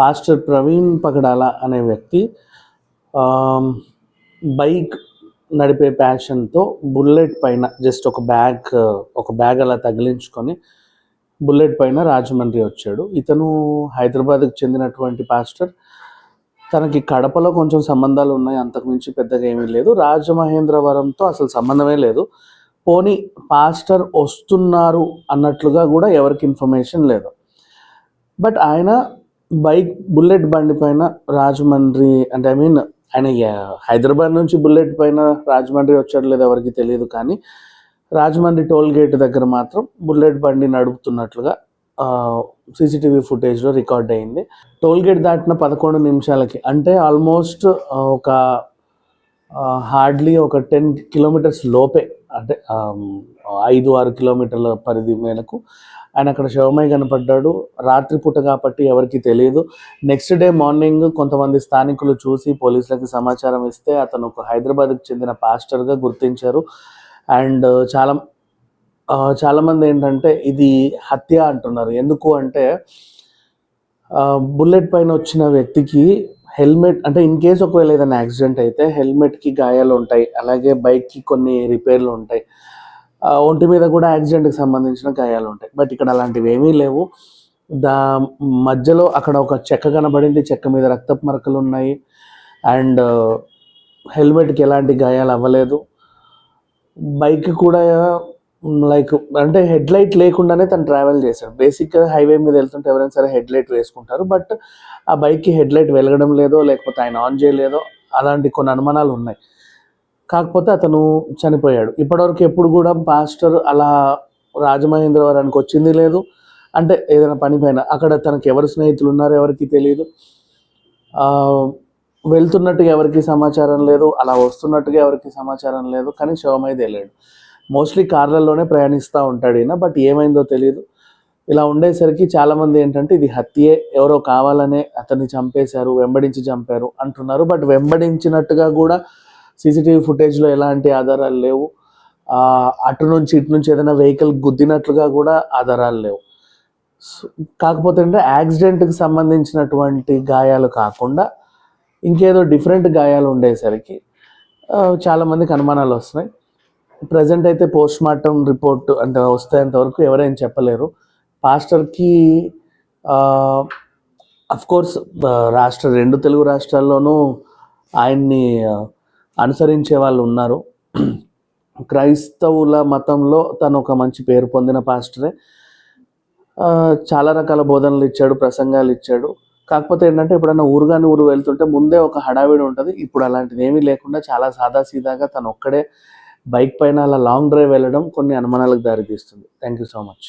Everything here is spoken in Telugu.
పాస్టర్ ప్రవీణ్ పగడాల అనే వ్యక్తి బైక్ నడిపే ప్యాషన్తో బుల్లెట్ పైన జస్ట్ ఒక బ్యాగ్ ఒక బ్యాగ్ అలా తగిలించుకొని బుల్లెట్ పైన రాజమండ్రి వచ్చాడు. ఇతను హైదరాబాద్కి చెందినటువంటి పాస్టర్. తనకి కడపలో కొంచెం సంబంధాలు ఉన్నాయి అంతకుమించి పెద్దగా ఏమీ లేదు. రాజమహేంద్రవరంతో అసలు సంబంధమే లేదు. పోనీ పాస్టర్ వస్తున్నారు అన్నట్లుగా కూడా ఎవరికి ఇన్ఫర్మేషన్ లేదు. బట్ ఆయన బైక్ బుల్లెట్ బండి పైన రాజమండ్రి అంటే ఐ మీన్ ఆయన హైదరాబాద్ నుంచి బుల్లెట్ పైన రాజమండ్రి వచ్చాడు లేదు ఎవరికి తెలియదు కానీ రాజమండ్రి టోల్ గేట్ దగ్గర మాత్రం బుల్లెట్ బండి నడుపుతున్నట్లుగా సీసీటీవీ ఫుటేజ్లో రికార్డ్ అయింది. టోల్ గేట్ దాటిన పదకొండు నిమిషాలకి అంటే ఆల్మోస్ట్ ఒక హార్డ్లీ ఒక టెన్ కిలోమీటర్స్ లోపే అంటే ఐదు ఆరు కిలోమీటర్ల పరిధి మేరకు. ఆయన అక్కడ శవమై కనపడ్డాడు. రాత్రిపూట కాబట్టి ఎవరికి తెలియదు. నెక్స్ట్ డే మార్నింగ్ కొంతమంది స్థానికులు చూసి పోలీసులకి సమాచారం ఇస్తే అతను ఒక హైదరాబాద్కి చెందిన పాస్టర్గా గుర్తించారు. అండ్ చాలా చాలామంది ఏంటంటే ఇది హత్య అంటున్నారు. ఎందుకు అంటే బుల్లెట్ పైన వచ్చిన వ్యక్తికి హెల్మెట్ అంటే ఇన్ కేస్ ఒకవేళ ఏదైనా యాక్సిడెంట్ అయితే హెల్మెట్కి గాయాలు ఉంటాయి. అలాగే బైక్కి కొన్ని రిపేర్లు ఉంటాయి. ఒంటి మీద కూడా యాక్సిడెంట్కి సంబంధించిన గాయాలు ఉంటాయి. బట్ ఇక్కడ అలాంటివి ఏమీ లేవు. దా మధ్యలో అక్కడ ఒక చెక్క కనబడింది. చెక్క మీద రక్తపు మరకలు ఉన్నాయి. అండ్ హెల్మెట్కి ఎలాంటి గాయాలు అవ్వలేదు. బైక్ కూడా లైక్ అంటే హెడ్ లైట్ లేకుండానే తను ట్రావెల్ చేశాడు. బేసిక్గా హైవే మీద వెళ్తుంటే ఎవరైనా సరే హెడ్ లైట్ వేసుకుంటారు. బట్ ఆ బైక్కి హెడ్ లైట్ వెలగడం లేదో లేకపోతే ఆయన ఆన్ చేయలేదో అలాంటి కొన్ని అనుమానాలు ఉన్నాయి. కాకపోతే అతను చనిపోయాడు. ఇప్పటివరకు ఎప్పుడు కూడా పాస్టర్ అలా రాజమహేంద్రవరానికి వచ్చింది లేదు. అంటే ఏదైనా పని పైన అక్కడ తనకు ఎవరు స్నేహితులు ఉన్నారో ఎవరికి తెలియదు వెళ్తున్నట్టుగా ఎవరికి సమాచారం లేదు. అలా వస్తున్నట్టుగా ఎవరికి సమాచారం లేదు. కానీ శవమై తెలియడు మోస్ట్లీ కార్లలోనే ప్రయాణిస్తూ ఉంటాడు ఈయన బట్ ఏమైందో తెలియదు ఇలా ఉండేసరికి చాలామంది ఏంటంటే ఇది హత్యే ఎవరో కావాలనే అతన్ని చంపేశారు వెంబడించి చంపారు అంటున్నారు. బట్ వెంబడించినట్టుగా కూడా సీసీటీవీ ఫుటేజ్లో ఎలాంటి ఆధారాలు లేవు. అటు నుంచి ఇటు నుంచి ఏదైనా వెహికల్ గుద్దినట్లుగా కూడా ఆధారాలు లేవు. సో, కాకపోతే అంటే యాక్సిడెంట్కి సంబంధించినటువంటి గాయాలు కాకుండా ఇంకేదో డిఫరెంట్ గాయాలు ఉండేసరికి చాలామందికి అనుమానాలు వస్తున్నాయి. ప్రజెంట్ అయితే పోస్ట్ మార్టం రిపోర్ట్ అంటే వస్తేంత వరకు ఎవరేం చెప్పలేరు. పాస్టర్కి అఫ్కోర్స్ రాష్ట్ర రెండు తెలుగు రాష్ట్రాల్లోనూ ఆయన్ని అనుసరించే వాళ్ళు ఉన్నారు. క్రైస్తవుల మతంలో తను ఒక మంచి పేరు పొందిన పాస్టరే. చాలా రకాల బోధనలు ఇచ్చాడు ప్రసంగాలు ఇచ్చాడు. కాకపోతే ఏంటంటే ఎప్పుడైనా ఊరుగాని ఊరు వెళ్తుంటే ముందే ఒక హడావిడి ఉంటుంది. ఇప్పుడు అలాంటిది ఏమీ లేకుండా చాలా సాదాసీదాగా తను ఒక్కడే బైక్ పైన అలా లాంగ్ డ్రైవ్ వెళ్ళడం కొన్ని అనుమానాలకు దారితీస్తుంది. Thank you so much.